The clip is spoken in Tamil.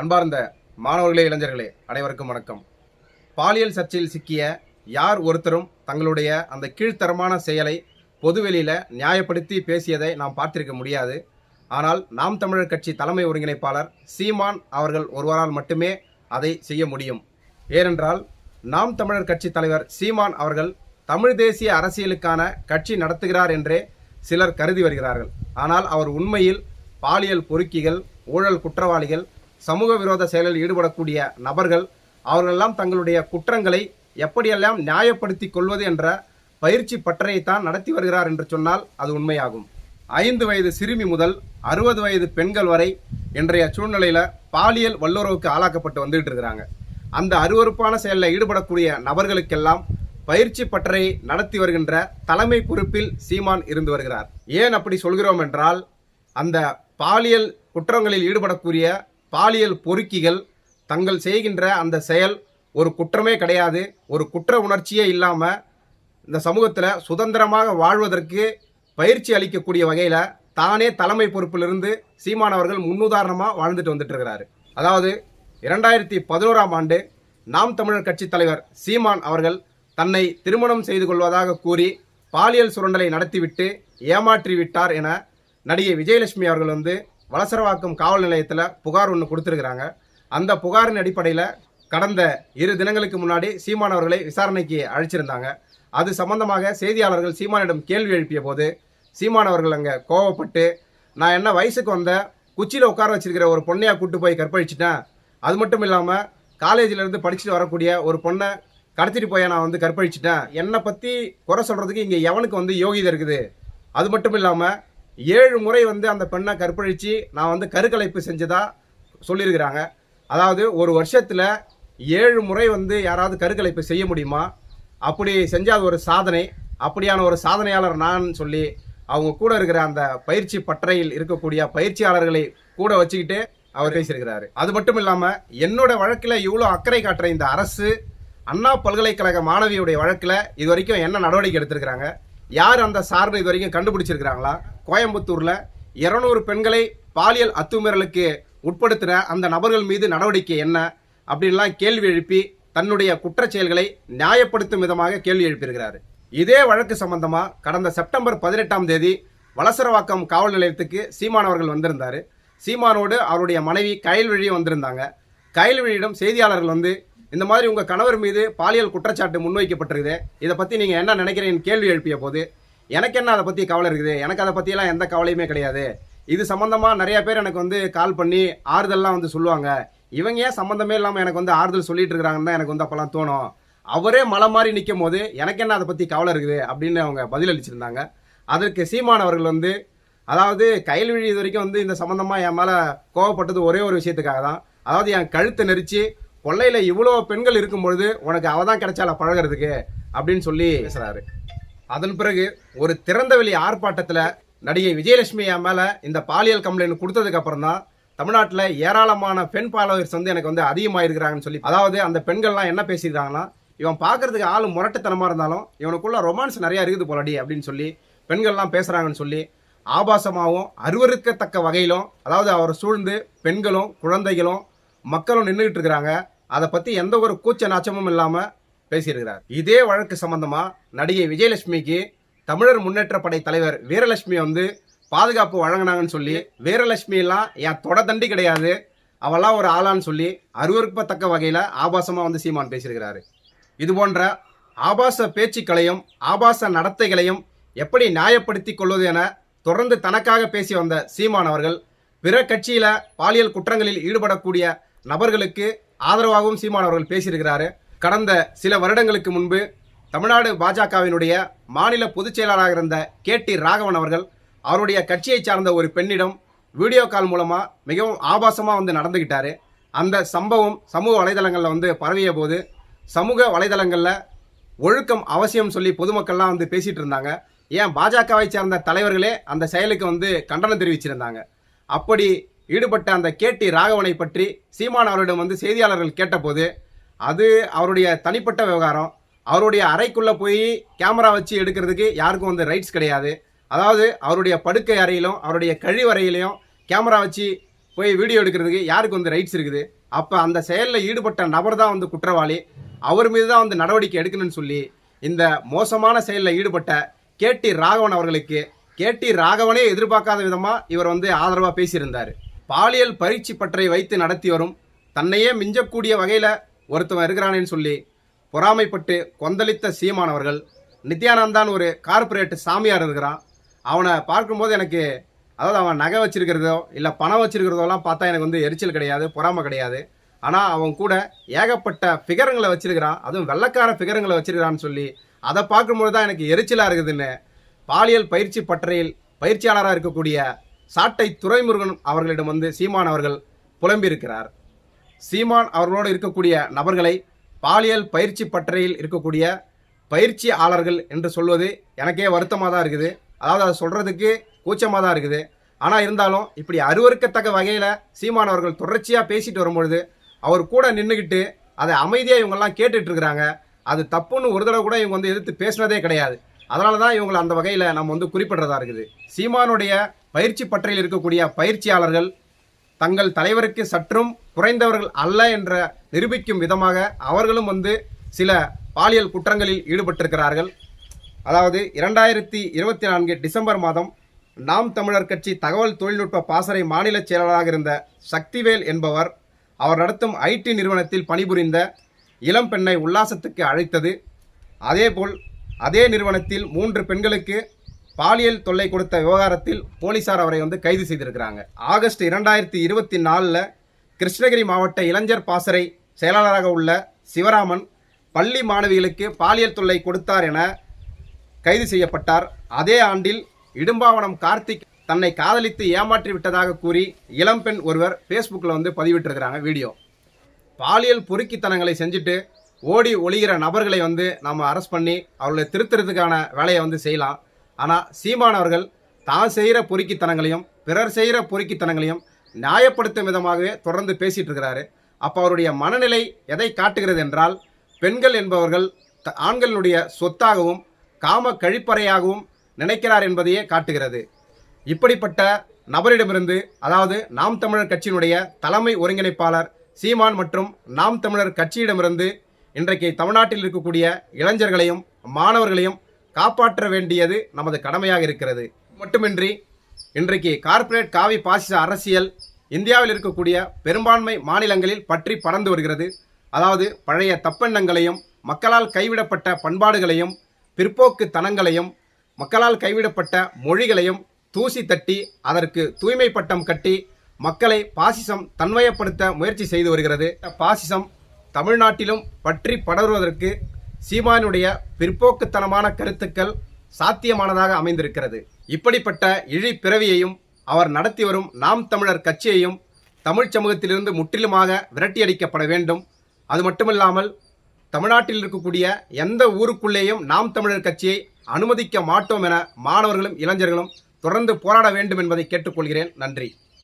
அன்பார்ந்த மாணவர்களே இளைஞர்களே அனைவருக்கும் வணக்கம். பாலியல் சர்ச்சையில் சிக்கிய யார் ஒருத்தரும் தங்களுடைய அந்த கீழ்த்தரமான செயலை பொதுவெளியில் நியாயப்படுத்தி பேசியதை நாம் பார்த்திருக்க முடியாது. ஆனால் நாம் தமிழர் கட்சி தலைமை ஒருங்கிணைப்பாளர் சீமான் அவர்கள் ஒருவரால் மட்டுமே அதை செய்ய முடியும். ஏனென்றால் நாம் தமிழர் கட்சி தலைவர் சீமான் அவர்கள் தமிழ் தேசிய அரசியலுக்கான கட்சி நடத்துகிறார் என்றே சிலர் கருதி வருகிறார்கள். ஆனால் அவர் உண்மையில் பாலியல் பொறுக்கிகள் ஊழல் குற்றவாளிகள் சமூக விரோத செயலில் ஈடுபடக்கூடிய நபர்கள் அவர்களெல்லாம் தங்களுடைய குற்றங்களை எப்படியெல்லாம் நியாயப்படுத்தி கொள்வது என்ற பயிற்சி பட்டறையைத்தான் நடத்தி வருகிறார் என்று சொன்னால் அது உண்மையாகும். ஐந்து வயது சிறுமி முதல் அறுபது வயது பெண்கள் வரை இன்றைய சூழ்நிலையில் பாலியல் வல்லுறவுக்கு ஆளாக்கப்பட்டு வந்துகிட்டு இருக்கிறாங்க. அந்த அருவருப்பான செயலில் ஈடுபடக்கூடிய நபர்களுக்கெல்லாம் பயிற்சி பட்டறை நடத்தி வருகின்ற தலைமை பொறுப்பில் சீமான் இருந்து வருகிறார். ஏன் அப்படி சொல்கிறோம் என்றால் அந்த பாலியல் குற்றங்களில் ஈடுபடக்கூடிய பாலியல் பொறுக்கிகள் தங்கள் செய்கின்ற அந்த செயல் ஒரு குற்றமே கிடையாது. ஒரு குற்ற உணர்ச்சியே இல்லாமல் இந்த சமூகத்தில் சுதந்திரமாக வாழ்வதற்கு பயிற்சி அளிக்கக்கூடிய வகையில் தானே தலைமை பொறுப்பிலிருந்து சீமானவர்கள் முன்னுதாரணமாக வாழ்ந்துட்டு வந்துட்டு இருக்கிறாரு. அதாவது இரண்டாயிரத்தி பதினோராம் ஆண்டு நாம் தமிழர் கட்சி தலைவர் சீமான் அவர்கள் தன்னை திருமணம் செய்து கொள்வதாக கூறி பாலியல் சுரண்டலை நடத்திவிட்டு ஏமாற்றி விட்டார் என நடிகை விஜயலட்சுமி அவர்கள் வந்து வளசரவாக்கம் காவல் நிலையத்தில் புகார் ஒன்று கொடுத்துருக்குறாங்க. அந்த புகாரின் அடிப்படையில் கடந்த இரு தினங்களுக்கு முன்னாடி சீமான் அவர்களை விசாரணைக்கு அழைச்சிருந்தாங்க. அது சம்பந்தமாக செய்தியாளர்கள் சீமானிடம் கேள்வி எழுப்பிய போது சீமான் அவர்கள் அங்கே கோவப்பட்டு நான் என்ன வயசுக்கு வந்த குச்சியில் உட்கார வச்சிருக்கிற ஒரு பொண்ணையாக கூட்டு போய் கற்பழிச்சிட்டேன். அது மட்டும் இல்லாமல் காலேஜிலேருந்து படிச்சுட்டு வரக்கூடிய ஒரு பொண்ணை கடத்திட்டு போய் நான் வந்து கற்பழிச்சிட்டேன். என்னை பற்றி குறை சொல்கிறதுக்கு இங்கே எவனுக்கு வந்து யோகிதை இருக்குது? அது மட்டும் இல்லாமல் ஏழு முறை வந்து அந்த பெண்ணை கற்பழித்து நான் வந்து கருக்கலைப்பு செஞ்சதாக சொல்லியிருக்கிறாங்க. அதாவது ஒரு வருஷத்தில் ஏழு முறை வந்து யாராவது கருக்கலைப்பு செய்ய முடியுமா? அப்படி செஞ்சால் ஒரு சாதனை. அப்படியான ஒரு சாதனையாளர் நான் சொல்லி அவங்க கூட இருக்கிற அந்த பயிற்சி பட்டறையில் இருக்கக்கூடிய பயிற்சியாளர்களை கூட வச்சுக்கிட்டு அவர் பேசியிருக்கிறாரு. அது மட்டும் இல்லாமல் என்னோட வழக்கில் இவ்வளோ அக்கறை காட்டுற இந்த அரசு அண்ணா பல்கலைக்கழக மாணவியுடைய வழக்கில் இது வரைக்கும் என்ன நடவடிக்கை எடுத்திருக்கிறாங்க? யார் அந்த சார்னு இது வரைக்கும் கண்டுபிடிச்சிருக்கிறாங்களா? கோயம்புத்தூரில் இருநூறு பெண்களை பாலியல் அத்துமீறலுக்கு உட்படுத்துகிற அந்த நபர்கள் மீது நடவடிக்கை என்ன அப்படின்லாம் கேள்வி எழுப்பி தன்னுடைய குற்றச் செயல்களை நியாயப்படுத்தும் விதமாக கேள்வி எழுப்பியிருக்கிறார். இதே வழக்கு சம்பந்தமாக கடந்த செப்டம்பர் பதினெட்டாம் தேதி வலசரவாக்கம் காவல் நிலையத்துக்கு சீமான் அவர்கள் சீமானோடு அவருடைய மனைவி கயல்வழியும் வந்திருந்தாங்க. கயல்வழியிடம் செய்தியாளர்கள் வந்து இந்த மாதிரி உங்கள் கணவர் மீது பாலியல் குற்றச்சாட்டு முன்வைக்கப்பட்டிருக்குது இதை பற்றி நீங்கள் என்ன நினைக்கிறீங்கன்னு கேள்வி எழுப்பிய போது எனக்கு என்ன அதை பற்றி கவலை இருக்குது? எனக்கு அதை பற்றியெல்லாம் எந்த கவலையுமே கிடையாது. இது சம்மந்தமாக நிறைய பேர் எனக்கு வந்து கால் பண்ணி ஆறுதல்லாம் வந்து சொல்லுவாங்க. இவங்க ஏன் சம்மந்தமே இல்லாமல் எனக்கு வந்து ஆறுதல் சொல்லிட்டு இருக்கிறாங்கன்னு தான் எனக்கு வந்து அப்போல்லாம் தோணும். அவரே மலை மாதிரி நிற்கும் போது எனக்கு என்ன அதை பற்றி கவலை இருக்குது? அப்படின்னு அவங்க பதிலளிச்சிருந்தாங்க. அதற்கு சீமான் அவர்கள் வந்து அதாவது கைல்விழி இது வரைக்கும் வந்து இந்த சம்மந்தமாக என் மேலே கோவப்பட்டது ஒரே ஒரு விஷயத்துக்காக தான். அதாவது என் கழுத்தை நெரிச்சு கொள்ளையில் இவ்வளோ பெண்கள் இருக்கும் பொழுது உனக்கு அவள் தான் கிடைச்சால பழகிறதுக்கு? அப்படின்னு சொல்லி பேசுகிறாரு அதன் பிறகு ஒரு திறந்தவெளி ஆர்ப்பாட்டத்தில் நடிகை விஜயலட்சுமி என் மேலே இந்த பாலியல் கம்ப்ளைண்ட் கொடுத்ததுக்கு அப்புறம் தான் தமிழ்நாட்டில் ஏராளமான பெண் பாலோவர்ஸ் வந்து எனக்கு வந்து அதிகமாயிருக்கிறாங்கன்னு சொல்லி அதாவது அந்த பெண்கள்லாம் என்ன பேசியிருக்காங்கன்னா இவன் பார்க்கறதுக்கு ஆள் முரட்டுத்தனமாக இருந்தாலும் இவனுக்குள்ள ரொமான்ஸ் நிறையா இருக்குது போலடி அப்படின்னு சொல்லி பெண்கள்லாம் பேசுகிறாங்கன்னு சொல்லி ஆபாசமாகவும் அருவருக்கத்தக்க வகையிலும் அதாவது அவரை சூழ்ந்து பெண்களும் குழந்தைகளும் மக்களும் நின்றுக்கிட்டு இருக்கிறாங்க. அதை பற்றி எந்த ஒரு கூச்ச நாச்சமும் இல்லாமல் பேசியிருக்கிறார். இதே வழக்கு சம்பந்தமா நடிகை விஜயலட்சுமிக்கு தமிழர் முன்னேற்ற படை தலைவர் வீரலட்சுமி வந்து பாதுகாப்பு வழங்கினாங்கன்னு சொல்லி வீரலட்சுமி எல்லாம் என் தொட தண்டி கிடையாது அவெல்லாம் ஒரு ஆளான்னு சொல்லி அருவருப்பத்தக்க வகையில் ஆபாசமாக வந்து சீமான் பேசியிருக்கிறாரு. இது போன்ற ஆபாச பேச்சுக்களையும் ஆபாச நடத்தைகளையும் எப்படி நியாயப்படுத்தி கொள்வது என தொடர்ந்து தனக்காக பேசி வந்த சீமான் அவர்கள் பிற கட்சியில பாலியல் குற்றங்களில் ஈடுபடக்கூடிய நபர்களுக்கு ஆதரவாகவும் சீமான் அவர்கள் பேசியிருக்கிறாரு. கடந்த சில வருடங்களுக்கு முன்பு தமிழ்நாடு பாஜகவினுடைய மாநில பொதுச் செயலாளராக இருந்த கே டி ராகவன் அவர்கள் அவருடைய கட்சியை சார்ந்த ஒரு பெண்ணிடம் வீடியோ கால் மூலமாக மிகவும் ஆபாசமாக வந்து நடந்துக்கிட்டார் அந்த சம்பவம் சமூக வலைதளங்களில் வந்து பரவிய போது சமூக வலைதளங்களில் ஒழுக்கம் அவசியம் சொல்லி பொதுமக்கள்லாம் வந்து பேசிகிட்டு இருந்தாங்க. ஏன் பாஜகவை சேர்ந்த தலைவர்களே அந்த செயலுக்கு வந்து கண்டனம் தெரிவிச்சிருந்தாங்க. அப்படி ஈடுபட்ட அந்த கேடி ராகவனை பற்றி சீமான் அவரிடம் வந்து செய்தியாளர்கள் கேட்டபோது அது அவருடைய தனிப்பட்ட விவகாரம். அவருடைய அறைக்குள்ளே போய் கேமரா வச்சு எடுக்கிறதுக்கு யாருக்கும் வந்து ரைட்ஸ் கிடையாது. அதாவது அவருடைய படுக்கை அறையிலும் அவருடைய கழிவறையிலையும் கேமரா வச்சு போய் வீடியோ எடுக்கிறதுக்கு யாருக்கு வந்து ரைட்ஸ் இருக்குது? அப்போ அந்த செயலில் ஈடுபட்ட நபர் தான் வந்து குற்றவாளி. அவர் மீது தான் வந்து நடவடிக்கை எடுக்கணும்னு சொல்லி இந்த மோசமான செயலில் ஈடுபட்ட கேடி ராகவன் அவர்களுக்கு கேடி ராகவனே எதிர்பார்க்காத விதமாக இவர் வந்து ஆதரவாக பேசியிருந்தார். பாலியல் பரீட்சை பற்றை வைத்து நடத்தி வரும் தன்னையே மிஞ்சக்கூடிய வகையில் ஒருத்தவன் இருக்கிறானேன்னு சொல்லி பொறாமைப்பட்டு கொந்தளித்த சீமானவர்கள் நித்யானந்தான் ஒரு கார்பரேட் சாமியார் இருக்கிறான். அவனை பார்க்கும்போது எனக்கு அதாவது அவன் நகை வச்சிருக்கிறதோ இல்லை பணம் வச்சிருக்கிறதோலாம் பார்த்தா எனக்கு வந்து எரிச்சல் கிடையாது பொறாமை கிடையாது. ஆனால் அவன் கூட ஏகப்பட்ட ஃபிகருங்களை வச்சிருக்கிறான். அதுவும் வெள்ளக்கார ஃபிகருங்களை வச்சிருக்கிறான்னு சொல்லி அதை பார்க்கும்போது தான் எனக்கு எரிச்சலாக இருக்குதுன்னு. பாலியல் பயிற்சி பட்டறையில் பயிற்சியாளராக இருக்கக்கூடிய சாட்டை துரைமுருகன் அவர்களிடம் வந்து சீமான் அவர்கள் புலம்பியிருக்கிறார். சீமான் அவர்களோடு இருக்கக்கூடிய நபர்களை பாலியல் பயிற்சி பட்டறையில் இருக்கக்கூடிய பயிற்சியாளர்கள் என்று சொல்வது எனக்கே வருத்தமாக தான் இருக்குது. அதாவது அதை சொல்கிறதுக்கு கூச்சமாக தான் இருக்குது. ஆனால் இருந்தாலும் இப்படி அருவருக்கத்தக்க வகையில் சீமான் அவர்கள் தொடர்ச்சியாக பேசிட்டு வரும்பொழுது அவர் கூட நின்றுக்கிட்டு அதை அமைதியாக இவங்கெல்லாம் கேட்டுட்ருக்குறாங்க அது தப்புன்னு ஒரு தடவை கூட இவங்க வந்து எதிர்த்து பேசுனதே கிடையாது. அதனால தான் இவங்களை அந்த வகையில் நம்ம வந்து குறிப்பிட்றதா இருக்குது. சீமானுடைய பயிற்சி பட்டறையில் இருக்கக்கூடிய பயிற்சியாளர்கள் தங்கள் தலைவருக்கு சற்றும் குறைந்தவர்கள் அல்ல என்ற நிரூபிக்கும் விதமாக அவர்களும் வந்து சில பாலியல் குற்றங்களில் ஈடுபட்டிருக்கிறார்கள். அதாவது இரண்டாயிரத்தி இருபத்தி நான்கு டிசம்பர் மாதம் நாம் தமிழர் கட்சி தகவல் தொழில்நுட்ப பாசறை மாநில செயலாளராக இருந்த சக்திவேல் என்பவர் அவர் நடத்தும் ஐடி நிறுவனத்தில் பணிபுரிந்த இளம் பெண்ணை உல்லாசத்துக்கு அழைத்தது. அதேபோல் அதே நிறுவனத்தில் மூன்று பெண்களுக்கு பாலியல் தொல்லை கொடுத்த விவகாரத்தில் போலீசார் அவரை வந்து கைது செய்திருக்கிறாங்க. ஆகஸ்ட் இரண்டாயிரத்தி இருபத்தி நாலில் கிருஷ்ணகிரி மாவட்ட இளைஞர் பாசறை செயலாளராக உள்ள சிவராமன் பள்ளி மாணவிகளுக்கு பாலியல் தொல்லை கொடுத்தார் என கைது செய்யப்பட்டார். அதே ஆண்டில் இடும்பாவனம் கார்த்திக் தன்னை காதலித்து ஏமாற்றி விட்டதாக கூறி இளம்பெண் ஒருவர் ஃபேஸ்புக்கில் வந்து பதிவிட்டிருக்கிறாங்க வீடியோ. பாலியல் பொறுக்கித்தனங்களை செஞ்சுட்டு ஓடி ஒளிகிற நபர்களை வந்து நம்ம அரெஸ்ட் பண்ணி அவர்களை திருத்துறதுக்கான வேலையை வந்து செய்யலாம். ஆனால் சீமான் அவர்கள் தான் செய்கிற பொறுக்கித்தனங்களையும் பிறர் செய்கிற பொறுக்கித்தனங்களையும் நியாயப்படுத்தும் விதமாகவே தொடர்ந்து பேசிகிட்டு இருக்கிறாரு. அப்போ அவருடைய மனநிலை எதை காட்டுகிறது என்றால் பெண்கள் என்பவர்கள் த- ஆண்களுடைய சொத்தாகவும் காம கழிப்பறையாகவும் நினைக்கிறார் என்பதையே காட்டுகிறது. இப்படிப்பட்ட நபரிடமிருந்து அதாவது நாம் தமிழர் கட்சியினுடைய தலைமை ஒருங்கிணைப்பாளர் சீமான் மற்றும் நாம் தமிழர் கட்சியிடமிருந்து இன்றைக்கு தமிழ்நாட்டில் இருக்கக்கூடிய இளைஞர்களையும் மாணவர்களையும் காப்பாற்ற வேண்டியது நமது கடமையாக இருக்கிறது. மட்டுமின்றி இன்றைக்கு கார்ப்பரேட் காவி பாசிச அரசியல் இந்தியாவில் இருக்கக்கூடிய பெரும்பான்மை மாநிலங்களில் பற்றி பறந்து வருகிறது. அதாவது பழைய தப்பெண்ணங்களையும் மக்களால் கைவிடப்பட்ட பண்பாடுகளையும் பிற்போக்கு தனங்களையும் மக்களால் கைவிடப்பட்ட மொழிகளையும் தூசி தட்டி அதற்கு தூய்மை பட்டம் கட்டி மக்களை பாசிசம் தன்மயப்படுத்த முயற்சி செய்து வருகிறது. பாசிசம் தமிழ்நாட்டிலும் பற்றி படருவதற்கு சீமானுடைய பிற்போக்குத்தனமான கருத்துக்கள் சாத்தியமானதாக அமைந்திருக்கிறது. இப்படிப்பட்ட இழி பிறவியையும் அவர் நடத்தி வரும் நாம் தமிழர் கட்சியையும் தமிழ் சமூகத்திலிருந்து முற்றிலுமாக விரட்டியடிக்கப்பட வேண்டும். அது மட்டுமில்லாமல் தமிழ்நாட்டில் இருக்கக்கூடிய எந்த ஊருக்குள்ளேயும் நாம் தமிழர் கட்சியை அனுமதிக்க மாட்டோம் என மாணவர்களும் இளைஞர்களும் தொடர்ந்து போராட வேண்டும் என்பதை கேட்டுக்கொள்கிறேன். நன்றி.